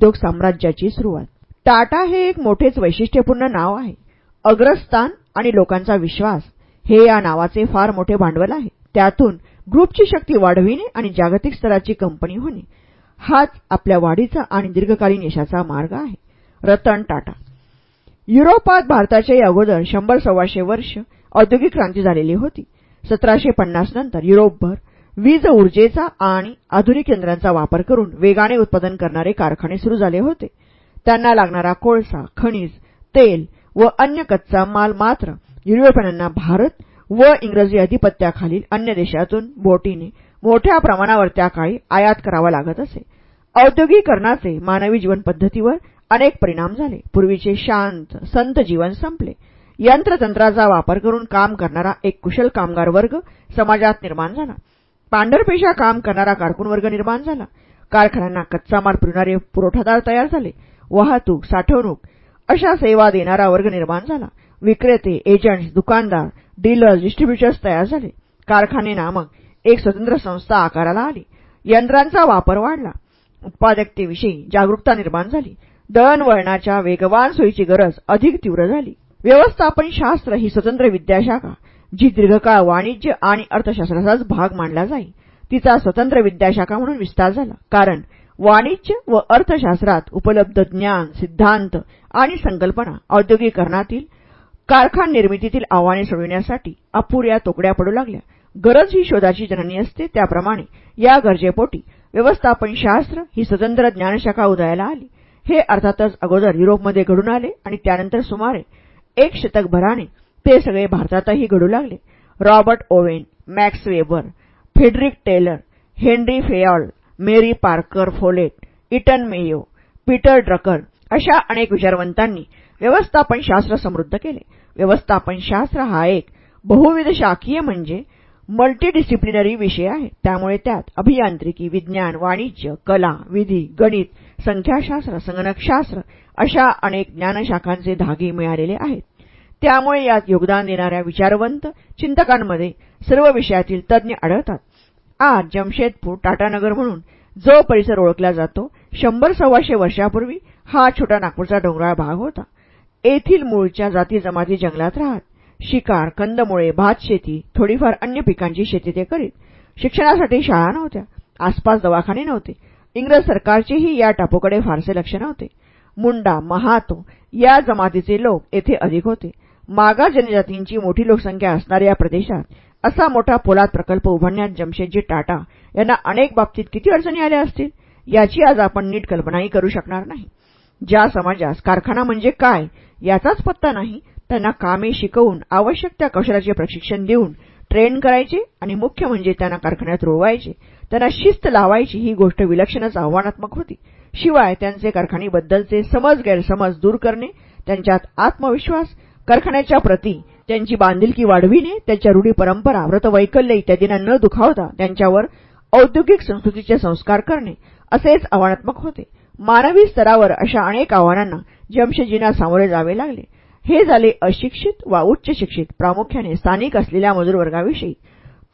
उद्योग साम्राज्याची सुरुवात. टाटा हे एक मोठेच वैशिष्ट्यपूर्ण नाव आहे. अग्रस्थान आणि लोकांचा विश्वास हे या नावाचे फार मोठे भांडवल आहे. त्यातून ग्रुपची शक्ती वाढविणे आणि जागतिक स्तराची कंपनी होणे हाच आपल्या वाढीचा आणि दीर्घकालीन यशाचा मार्ग आहे. रतन टाटा. युरोपात भारताच्या अगोदर शंभर सव्वाशे वर्ष औद्योगिक क्रांती झालेली होती. सतराशे पन्नास नंतर युरोपभर वीज ऊर्जेचा आणि आधुनिक यंत्रांचा वापर करून वेगाने उत्पादन करणारे कारखाने सुरू झाले होते. त्यांना लागणारा कोळसा खनिज तेल व अन्य कच्चा माल मात्र युरोपियनांना भारत व इंग्रजी अधिपत्याखालील अन्य देशातून बोटीने मोठ्या प्रमाणावर त्या काळी आयात करावा लागत असे. औद्योगिकरणाचे मानवी जीवन पद्धतीवर अनेक परिणाम झाले. पूर्वीचे शांत संत जीवन संपले. यंत्रतंत्राचा वापर करून काम करणारा एक कुशल कामगार वर्ग समाजात निर्माण झाला. पांढरपेशा काम करणारा कारकून वर्ग निर्माण झाला. कारखान्यांना कच्चा माल पुरणारे पुरवठादार तयार झाले. वाहतूक साठवणूक अशा सेवा देणारा वर्ग निर्माण झाला. विक्रेते एजंट्स दुकानदार डीलर्स डिस्ट्रीब्युटर्स तयार झाले. कारखाने नामक एक स्वतंत्र संस्था आकाराला आली. यंत्रांचा वापर वाढला. उत्पादकतेविषयी जागरूकता निर्माण झाली. दळणवळणाच्या वेगवान सोयीची गरज अधिक तीव्र झाली. व्यवस्थापन शास्त्र ही स्वतंत्र विद्याशाखा. जी दीर्घकाळ वाणिज्य आणि अर्थशास्त्राचाच भाग मानला जाई. तिचा स्वतंत्र विद्याशाखा म्हणून विस्तार झाला. कारण वाणिज्य व अर्थशास्त्रात उपलब्ध ज्ञान सिद्धांत आणि संकल्पना औद्योगिकरणातील कारखान निर्मितीतील आव्हाने सोडविण्यासाठी अपुऱ्या तोकड्या पडू लागल्या. गरज ही शोधाची जननी असते. त्याप्रमाणे या गरजेपोटी व्यवस्थापन शास्त्र ही स्वतंत्र ज्ञानशाखा उदयाला आली. हे अर्थातच अगोदर युरोपमध्ये घडून आले आणि त्यानंतर सुमारे एक शतकभराने ते सगळे भारतातही घडू लागले. Robert Owen Max Weber Frederick Taylor Henri Fayol Mary Parker Follett Elton Mayo Peter Drucker अशा अनेक विचारवंतांनी व्यवस्थापनशास्त्र समृद्ध केले. व्यवस्थापन शास्त्र हा एक बहुविध शाखीय म्हणजे मल्टीडिसिप्लिनरी विषय आहे. त्यामुळे त्यात अभियांत्रिकी विज्ञान वाणिज्य कला विधी गणित संख्याशास्त्र संगणकशास्त्र अशा अनेक ज्ञानशाखांचे धागे मिळालेले आहेत. त्यामुळे यात योगदान देणाऱ्या विचारवंत चिंतकांमध्ये सर्व विषयातील तज्ज्ञ आढळतात. आज जमशेदपूर टाटानगर म्हणून जो परिसर ओळखला जातो शंभर सव्वाशे वर्षापूर्वी हा छोटा नागपूरचा डोंगराळ भाग होता. येथील मूळच्या जाती जमाती जंगलात राहत. शिकार कंदमुळे भातशेती थोडीफार अन्य पिकांची शेती ते करीत. शिक्षणासाठी शाळा नव्हत्या. आसपास दवाखाने नव्हते. इंग्रज सरकारचेही या टापूकडे फारसे लक्ष नव्हते. मुंडा महातो या जमातीचे लोक येथे अधिक होते. मागास जनजातींची मोठी लोकसंख्या असणाऱ्या या प्रदेशात असा मोठा पोलाद प्रकल्प उभारण्यात जमशेदजी टाटा यांना अनेक बाबतीत किती अडचणी आल्या असतील? याची आज आपण नीट कल्पनाही करू शकणार नाही. ज्या समाजास कारखाना म्हणजे काय याचाच पत्ता नाही त्यांना कामे शिकवून आवश्यक त्या कौशल्याचे प्रशिक्षण देऊन ट्रेन करायचे आणि मुख्य म्हणजे त्यांना कारखान्यात रोवायचे. त्यांना शिस्त लावायची ही गोष्ट विलक्षणच आव्हानात्मक होती. शिवाय त्यांचे कारखानीबद्दलचे समज गैरसमज दूर करणे त्यांच्यात आत्मविश्वास कारखान्याच्या प्रती त्यांची बांधिलकी वाढविणे त्यांच्या रूढी परंपरा व्रतवैकल्य इत्यादींना न दुखावता त्यांच्यावर औद्योगिक संस्कृतीचे संस्कार करणे असेच आव्हानात्मक होते. मानवी स्तरावर अशा अनेक आव्हानांना जमशजीना सामोरे जावे लागले. हे झाले अशिक्षित वा उच्च शिक्षित प्रामुख्याने स्थानिक असलेल्या मजूरवर्गाविषयी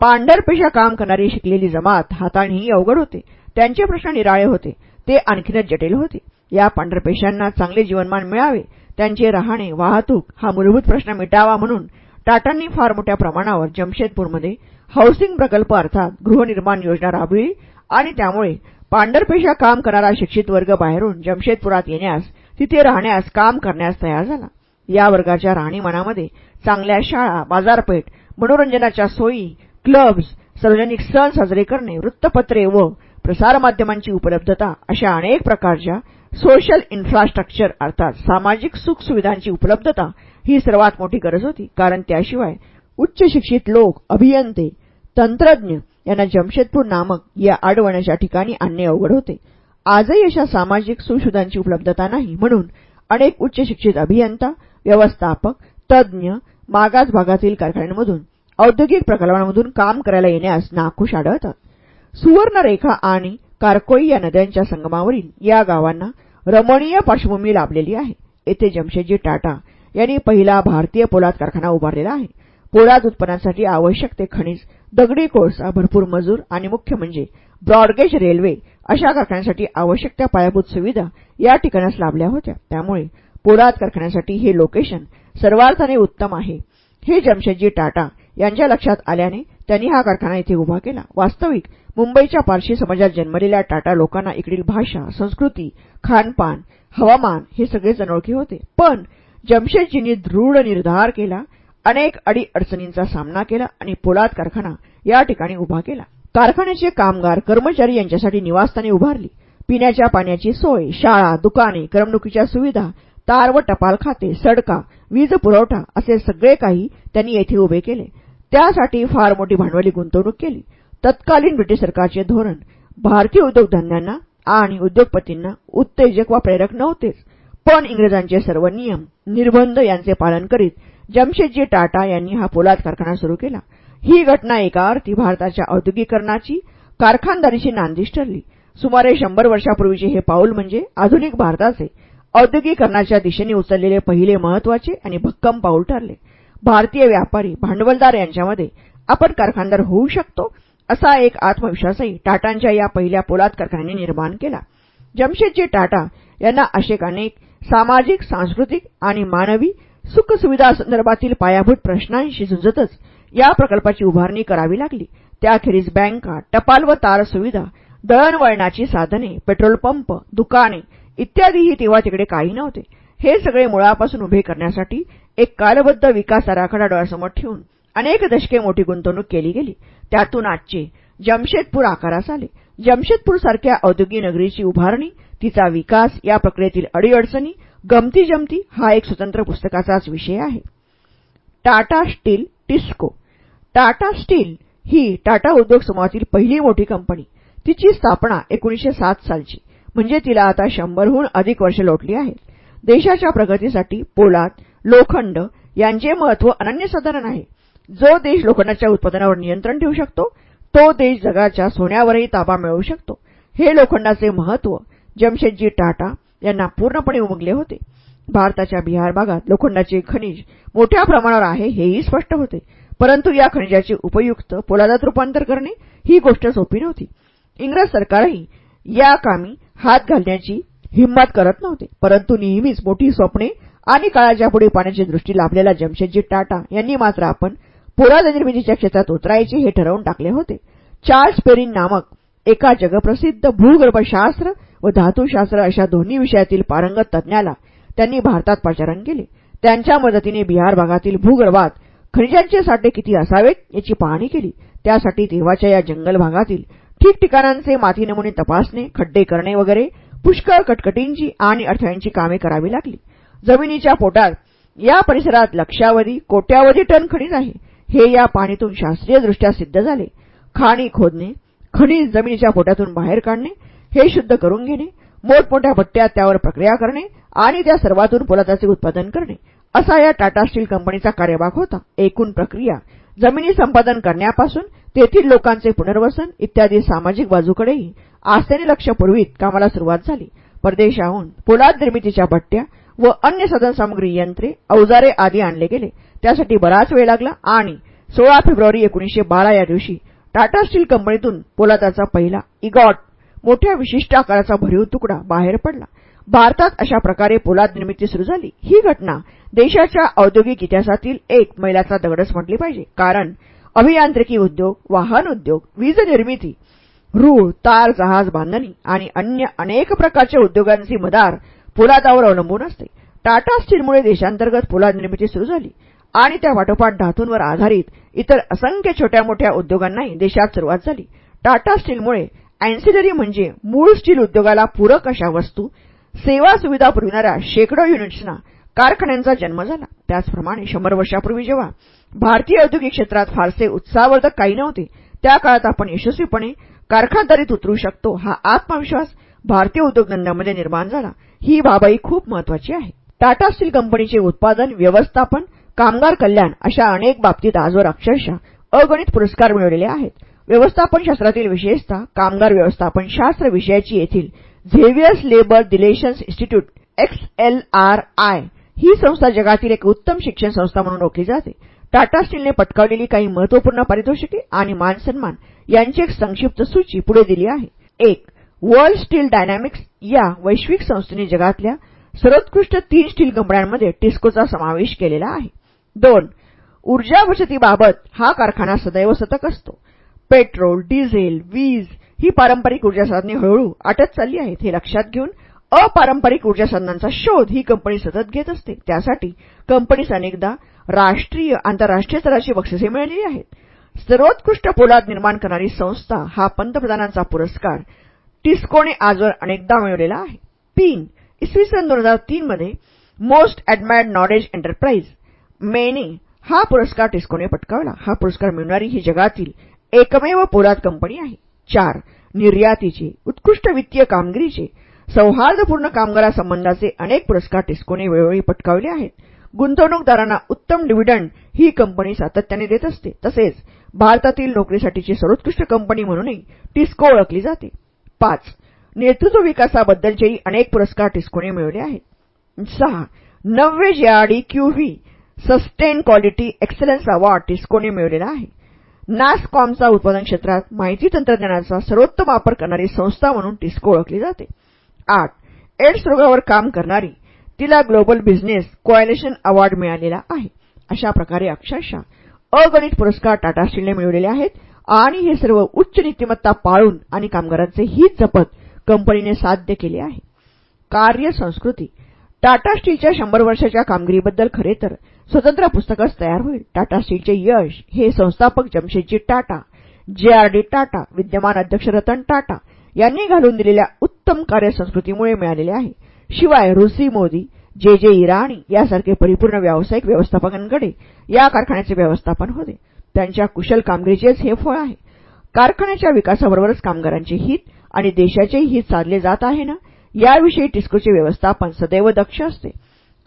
पांढरपेशा काम करणारी शिकलेली जमात हाताळणीही अवघड होते. त्यांचे प्रश्न निराळे होते. ते आणखीनच जटिल होते. या पांढरपेशांना चांगले जीवनमान मिळावे त्यांचे राहणे वाहतूक हा मूलभूत प्रश्न मिटावा म्हणून टाटांनी फार मोठ्या प्रमाणावर जमशेदपूरमध्ये हाऊसिंग प्रकल्प अर्थात गृहनिर्माण योजना राबविली आणि त्यामुळे पांढरपेशा काम करणारा शिक्षित वर्ग बाहेरून जमशेदपुरात येण्यास तिथे राहण्यास काम करण्यास तयार झाला. या वर्गाच्या राहणीमानामध्ये चांगल्या शाळा बाजारपेठ मनोरंजनाच्या सोयी क्लब्स सार्वजनिक सण साजरे करणे वृत्तपत्रे व प्रसारमाध्यमांची उपलब्धता अशा अनेक प्रकारच्या सोशल इन्फ्रास्ट्रक्चर अर्थात सामाजिक सुखसुविधांची उपलब्धता ही सर्वात मोठी गरज होती. कारण त्याशिवाय उच्च शिक्षित लोक अभियंते तंत्रज्ञ यांना जमशेदपूर नामक या आडवण्याच्या ठिकाणी आणणे अवघड होते. आजही अशा सामाजिक सुविधांची उपलब्धता नाही म्हणून अनेक उच्च शिक्षित अभियंता व्यवस्थापक तज्ज्ञ मागास भागातील कारखान्यांमधून औद्योगिक प्रकल्पांमधून काम करायला येण्यास नाखुश आढळतात. सुवर्णरेखा आणि कारकोई या नद्यांच्या संगमावरील या गावांना रमणीय पार्श्वभूमी लाभलेली आहे. येथे जमशेदजी टाटा यांनी पहिला भारतीय पोलाद कारखाना उभारलेला आहे. पोलाद उत्पन्नासाठी आवश्यक ते खनिज दगडी कोळसा भरपूर मजूर आणि मुख्य म्हणजे ब्रॉडगेज रेल्वे अशा कारखान्यांसाठी आवश्यक त्या पायाभूत सुविधा या ठिकाणास लाभल्या होत्या. त्यामुळे पोलाद कारखान्यासाठी हे लोकेशन सर्वार्थाने उत्तम आहे. हे जमशेदजी टाटा यांच्या लक्षात आल्याने त्यांनी हा कारखाना इथे उभा केला. वास्तविक मुंबईच्या पारशी समाजात जन्मलेल्या टाटा लोकांना इकडील भाषा संस्कृती खानपान हवामान हे सगळे अनोळखी होते. पण जमशेदजींनी दृढ निर्धार केला अनेक अडी अडचणींचा सामना केला आणि पोलाद कारखाना या ठिकाणी उभा केला. कारखान्याचे कामगार कर्मचारी यांच्यासाठी निवासस्थाने उभारली. पिण्याच्या पाण्याची सोय शाळा दुकाने करमणुकीच्या सुविधा तार व टपाल खाते सडका वीज पुरवठा असे सगळे काही त्यांनी येथे उभे केले. त्यासाठी फार मोठी भांडवली गुंतवणूक केली. तत्कालीन ब्रिटिश सरकारचे धोरण भारतीय उद्योगधंद्यांना आणि उद्योगपतींना उत्तेजक वा प्रेरक नव्हतेच पण इंग्रजांचे सर्व नियम निर्बंध यांचे पालन करीत जमशेदजी टाटा यांनी हा पोलाद कारखाना सुरू केला. ही घटना एका अर्थी भारताच्या औद्योगिकरणाची कारखानदारीची नांदीश ठरली. सुमारे शंभर वर्षापूर्वीचे हे पाऊल म्हणजे आधुनिक भारताचे औद्योगिकरणाच्या दिशेने उचललेले पहिले महत्त्वाचे आणि भक्कम पाऊल ठरले. भारतीय व्यापारी भांडवलदार यांच्यामध्ये आपण कारखानदार होऊ शकतो असा एक आत्मविश्वासही टाटांच्या या पहिल्या पोलाद कारखान्याने निर्माण केला. जमशेदजी टाटा यांना अशेक अनेक सामाजिक सांस्कृतिक आणि मानवी सुखसुविधासंदर्भातील पायाभूत प्रश्नांशी झुंजतच या प्रकल्पाची उभारणी करावी लागली. त्याखेरीज बँका टपाल व तार सुविधा दळणवळणाची साधने पेट्रोल पंप दुकाने इत्यादीही तेव्हा तिकडे काही नव्हते. हे सगळे मुळापासून उभे करण्यासाठी एक कालबद्ध विकास आराखडा डोळ्यासमोर ठेवून अनेक दशके मोठी गुंतवणूक केली गेली. त्यातून आजचे जमशेदपूर आकारास आले. जमशेदपूर सारख्या औद्योगिक नगरीची उभारणी तिचा विकास या प्रक्रियेतील अडीअडचणी गमती जमती हा एक स्वतंत्र पुस्तकाचाच विषय आहे. Tata steel TISCO. Tata steel ही टाटा उद्योग समूहातील पहिली मोठी कंपनी. तिची स्थापना एकोणीशे सात सालची. म्हणजे तिला आता शंभरहून अधिक वर्ष लोटली आहेत. देशाच्या प्रगतीसाठी पोलाद लोखंड यांचे महत्त्व अनन्यसाधारण आहे. जो देश लोखंडाच्या उत्पादनावर नियंत्रण ठेवू शकतो तो देश जगाच्या सोन्यावरही ताबा मिळवू शकतो. हे लोखंडाचे महत्त्व जमशेदजी टाटा यांना पूर्णपणे उमगले होते. भारताच्या बिहार भागात लोखंडाचे खनिज मोठ्या प्रमाणावर आहे हेही स्पष्ट होते. परंतु या खनिजाचे उपयुक्त पोलादात रूपांतर करणे ही गोष्ट सोपी नव्हती. इंग्रज सरकारही या कामी हात घालण्याची हिंमत करत नव्हते. परंतु नेहमीच मोठी स्वप्ने आणि काळाच्या पुढे पाण्याची दृष्टी लाभलेला जमशेदजी टाटा यांनी मात्र आपण पुराज निर्मितीच्या क्षेत्रात उतरायचे हे ठरवून टाकले होते. चार्ल्स पेरिन नामक एका जगप्रसिद्ध भूगर्भशास्त्र व धातुशास्त्र अशा दोन्ही विषयातील पारंगत तज्ज्ञाला त्यांनी भारतात पाचारण केले. त्यांच्या मदतीने बिहार भागातील भूगर्भात खनिजांचे साठे किती असावेत याची पाहणी केली. त्यासाठी तेव्हाच्या या जंगल भागातील ठिकठिकाणांचे माती नमुने तपासणे खड्डे करणे वगैरे पुष्कळ कटकटींची आणि अडथळ्यांची कामे करावी लागली. जमिनीच्या पोटात. या परिसरात लक्षावधी कोट्यावधी टन खनिज आहे. हे या पाणीतून शास्त्रीयदृष्ट्या सिद्ध झाले. खाणी खोदणे खनिज जमिनीच्या पोटातून बाहेर काढणे हे शुद्ध करून घेणे मोठमोठ्या भट्ट्यात त्यावर प्रक्रिया करणे आणि त्या सर्वातून पोलादाचे उत्पादन करणे असा या टाटा स्टील कंपनीचा कार्यभाग होता. एकूण प्रक्रिया जमिनी संपादन करण्यापासून तेथील लोकांचे पुनर्वसन इत्यादी सामाजिक बाजूकडेही आस्थेने लक्ष पुरवीत कामाला सुरुवात झाली. परदेशाहून पोलाद निर्मितीच्या भट्ट्या व अन्य साधनसामग्री यंत्रे अवजारे आदी आणले गेले. त्यासाठी बराच वेळ लागला आणि सोळा फेब्रुवारी एकोणीशे बारा या दिवशी टाटा स्टील कंपनीतून पोलादाचा पहिला इगॉट मोठ्या विशिष्ट आकाराचा भरीव तुकडा बाहेर पडला. भारतात अशा प्रकारे पोलाद निर्मिती सुरू झाली. ही घटना देशाच्या औद्योगिक इतिहासातील एक मैलाचा दगडच म्हटली पाहिजे. कारण अभियांत्रिकी उद्योग वाहन उद्योग वीज निर्मिती रूळ तार जहाज बांधणी आणि अन्य अनेक प्रकारच्या उद्योगांची मदार पोलादावर अवलंबून असते. टाटा स्टीलमुळे देशांतर्गत पोलाद निर्मिती सुरू झाली आणि त्या वाटोपाठ धातूंवर आधारित इतर असंख्य छोट्या मोठ्या उद्योगांनाही देशात सुरुवात झाली. टाटा स्टीलमुळे अँसिलरी म्हणजे मूळ स्टील उद्योगाला पूरक अशा वस्तू सेवा सुविधा पुरविणाऱ्या शेकडो युनिट्सना कारखान्यांचा जन्म झाला. त्याचप्रमाणे शंभर वर्षापूर्वी जेव्हा भारतीय औद्योगिक क्षेत्रात फारसे उत्साहवर्धक काही नव्हते त्या काळात आपण यशस्वीपणे कारखानदारीत उतरू शकतो हा आत्मविश्वास भारतीय उद्योगधंद्यामध्ये निर्माण झाला. ही बाबही खूप महत्वाची आहे. टाटा स्टील कंपनीचे उत्पादन व्यवस्थापन कामगार कल्याण अशा अनेक बाबतीत आजवर अक्षरशः अगणित पुरस्कार मिळवलेले आहेत. व्यवस्थापन शास्त्रातील विशेषतः कामगार व्यवस्थापन शास्त्र विषयाची येथील Xavier's Labour Relations Institute XLRI ही संस्था जगातील एक उत्तम शिक्षण संस्था म्हणून ओळखली जाते. टाटा स्टीलने पटकावलेली काही महत्त्वपूर्ण पारितोषिके आणि मानसन्मान यांची एक संक्षिप्त सूची पुढे दिली आहे. एक वर्ल्ड स्टील डायनॅमिक्स या वैश्विक संस्थेने जगातल्या सर्वोत्कृष्ट तीन स्टील कंपन्यांमध्ये टिस्कोचा समावेश केलेला आहे. दोन ऊर्जा बचतीबाबत हा कारखाना सदैव सतक असतो. पेट्रोल डिझेल वीज ही पारंपरिक ऊर्जा साधने हळूहळू आटत चालली आहेत. हे लक्षात घेऊन अपारंपरिक ऊर्जा साधनांचा शोध ही कंपनी सतत घेत असते. त्यासाठी कंपनीस अनेकदा राष्ट्रीय आंतरराष्ट्रीय स्तराची बक्षिसे मिळालेली आहेत. सर्वोत्कृष्ट पोलाद निर्माण करणारी संस्था हा पंतप्रधानांचा पुरस्कार टिस्कोने आजवर अनेकदा मिळवलेला आहे. तीन इसवी सन दोन हजार तीनमध्ये मोस्ट ॲडमायर्ड नॉलेज एंटरप्राइज मेने हा पुरस्कार टिस्कोने पटकावला. हा पुरस्कार मिळणारी ही जगातील एकमेव पोलाद कंपनी आहे. चार निर्यातीचे उत्कृष्ट वित्तीय कामगिरीचे सौहार्दपूर्ण कामगारासंबंधाचे अनेक पुरस्कार टिस्कोने वेळोवेळी पटकावले आहेत. गुंतवणूकदारांना उत्तम डिव्हिडंड ही कंपनी सातत्याने देत असते. तसेच भारतातील नोकरीसाठीची सर्वोत्कृष्ट कंपनी म्हणूनही टिस्को ओळखली जाते. पाच. नेतृत्व विकासाबद्दलचेही अनेक पुरस्कार टिस्कोने मिळवले आहेत. सहा. नववे Q V sustain quality excellence award टिस्कोने मिळवलेला आहे. नासकॉमचा उत्पादन क्षेत्रात माहिती तंत्रज्ञानाचा सर्वोत्तम वापर करणारी संस्था म्हणून टिस्को ओळखली जाते. आठ. एड्स रोगावर काम करणारी तिला ग्लोबल बिझनेस कोएलेशन अवॉर्ड मिळालेला आहे. अशा प्रकारे अक्षरशः अगणित पुरस्कार टाटा स्टीलने मिळवलेले आहेत. आणि हे सर्व उच्च नीतिमत्ता पाळून आणि कामगारांचे हित जपत कंपनीने साध्य केले आहे. कार्यसंस्कृती टाटा स्टीलच्या शंभर वर्षाच्या कामगिरीबद्दल खरे तर स्वतंत्र पुस्तकच तयार होईल. टाटा स्टीलचे यश हे संस्थापक जमशेदजी टाटा जे आर डी टाटा विद्यमान अध्यक्ष रतन टाटा यांनी घालून दिलेल्या उत्तम कार्यसंस्कृतीमुळे मिळालेले आहे. शिवाय रुसी मोदी जे जे इराणी यासारखे परिपूर्ण व्यावसायिक व्यवस्थापकांकडे या कारखान्याचे व्यवस्थापन होते. त्यांच्या कुशल कामगिरीचेच हे फळ आहे. कारखान्याच्या विकासाबरोबरच कामगारांचे हित आणि देशाचेही हित साधले जात आहे ना? याविषयी टिस्कोचे व्यवस्थापन सदैव दक्ष असते.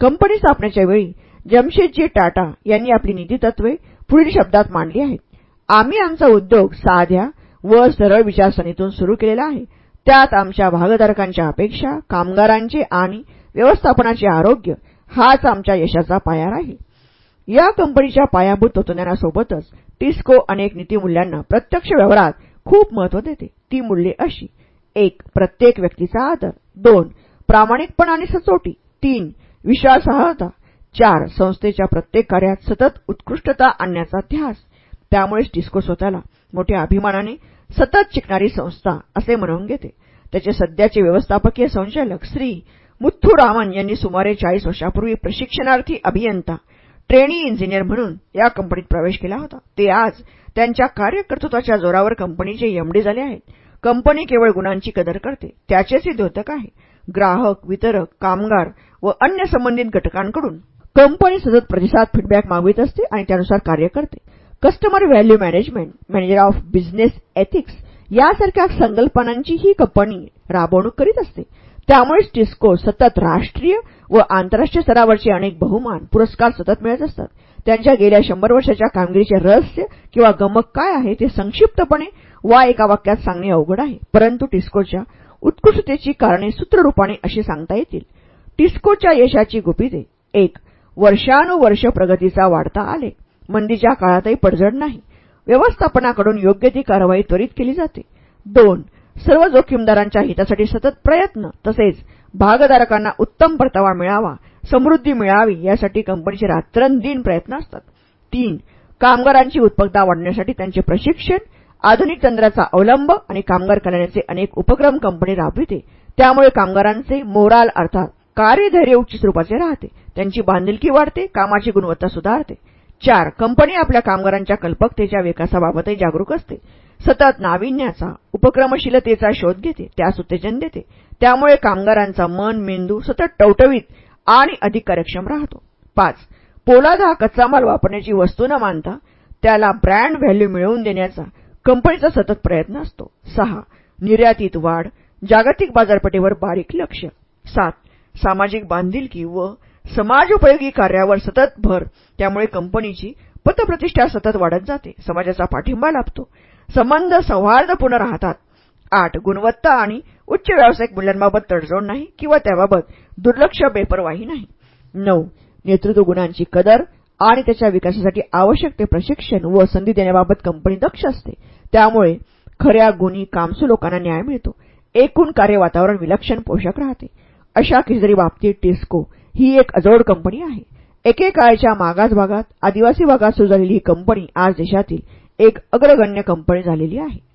कंपनी स्थापनेच्या वेळी जमशेदजी टाटा यांनी आपली नीतीतत्वे पुढील शब्दात मांडली आहेत. आम्ही आमचा उद्योग साध्या व सरळ विचारसरणीतून सुरू केलेला आहे. त्यात आमच्या भागधारकांच्या अपेक्षा कामगारांचे आणि व्यवस्थापनाचे आरोग्य हाच आमच्या यशाचा पाया राहील या कंपनीच्या पायाभूत तत्वज्ञानासोबतच टिस्को अनेक नीतीमूल्यांना प्रत्यक्ष व्यवहारात खूप महत्त्व देते. ती मूल्ये अशी. एक प्रत्येक व्यक्तीचा आदर. दोन प्रामाणिकपणा आणि सचोटी. तीन विश्वासार्हता. चार संस्थेच्या प्रत्येक कार्यात सतत उत्कृष्टता आणण्याचा ध्यास. त्यामुळेच टिस्को स्वतःला मोठ्या अभिमानाने सतत शिकणारी संस्था असे म्हणवून घेते. त्याचे सध्याचे व्यवस्थापकीय संचालक श्री मुथ्थुरामन यांनी सुमारे चाळीस वर्षापूर्वी प्रशिक्षणार्थी अभियंता ट्रेनी इंजिनियर म्हणून या कंपनीत प्रवेश केला होता. ते आज त्यांच्या कार्यकर्तृत्वाच्या जोरावर कंपनीचे एमडी झाले आहेत. कंपनी केवळ गुणांची कदर करते त्याचेच हे द्योतक आहे. ग्राहक वितरक कामगार व अन्य संबंधित घटकांकडून कंपनी सतत प्रतिसाद फीडबॅक मागवित असते आणि त्यानुसार कार्य करते. Customer value management manager of business ethics यासारख्या संकल्पनांची ही कंपनी राबवणूक करीत असते. त्यामुळेच टिस्को सतत राष्ट्रीय व आंतरराष्ट्रीय स्तरावरचे अनेक बहुमान पुरस्कार सतत मिळत असतात. त्यांच्या गेल्या शंभर वर्षाच्या कामगिरीचे रहस्य किंवा गमक काय आहे ते संक्षिप्तपणे वा एका वाक्यात सांगणे अवघड आहे. परंतु टिस्कोच्या उत्कृष्टतेची कारणे सूत्ररूपाने अशी सांगता येतील. टिस्कोच्या यशाची गुपिते एक वर्षानुवर्ष प्रगतीचा वाढता आले. मंदीच्या काळातही पडझड नाही. व्यवस्थापनाकडून योग्य ती कारवाई त्वरित केली जाते. दोन सर्व जोखीमदारांच्या हितासाठी सतत प्रयत्न तसेच भागधारकांना उत्तम परतावा मिळावा समृद्धी मिळावी यासाठी कंपनीचे रात्रंदिन प्रयत्न असतात. तीन कामगारांची उत्पन्नता वाढण्यासाठी त्यांचे प्रशिक्षण आधुनिक तंत्राचा अवलंब आणि कामगार कल्याणाचे अनेक उपक्रम कंपनी राबविते. त्यामुळे कामगारांचे मोराल अर्थात कार्यधैर्य उच्च स्वरूपाचे राहते. त्यांची बांधिलकी वाढते कामाची गुणवत्ता सुधारते. चार कंपनी आपल्या कामगारांच्या कल्पकतेच्या विकासाबाबतही जागरूक असते. सतत नाविन्याचा उपक्रमशीलतेचा शोध घेते त्यास उत्तेजन देते. त्यामुळे कामगारांचा मन मेंदू सतत टवटवीत आणि अधिक कार्यक्षम राहतो. पाच पोलाद हा कच्चा माल वापरण्याची वस्तू न मानता त्याला ब्रँड व्हॅल्यू मिळवून देण्याचा कंपनीचा सतत प्रयत्न असतो. सहा निर्यातीत वाढ जागतिक बाजारपेठेवर बारीक लक्ष. सात सामाजिक बांधिलकी व समाजोपयोगी कार्यावर सतत भर त्यामुळे कंपनीची पतप्रतिष्ठा सतत वाढत जाते. समाजाचा पाठिंबा लाभतो. संबंध सौहार्दपूर्ण राहतात. आठ गुणवत्ता आणि उच्च व्यावसायिक मूल्यांबाबत तडजोड नाही किंवा त्याबाबत दुर्लक्ष बेपरवाही नाही. नऊ नेतृत्व गुणांची कदर आणि त्याच्या विकासासाठी आवश्यक ते प्रशिक्षण व संधी देण्याबाबत कंपनी दक्ष असते. त्यामुळे खऱ्या गुणी कामसू लोकांना न्याय मिळतो. एकूण कार्य वातावरण विलक्षण पोषक राहते. अशा कितीतरी बाबतीत टिस्को ही एक अजोड कंपनी आहे. एकेकाळच्या मागास भागात आदिवासी भागात सुरू झालेली ही कंपनी आज देशातील एक अग्रगण्य कंपनी झालेली आहे.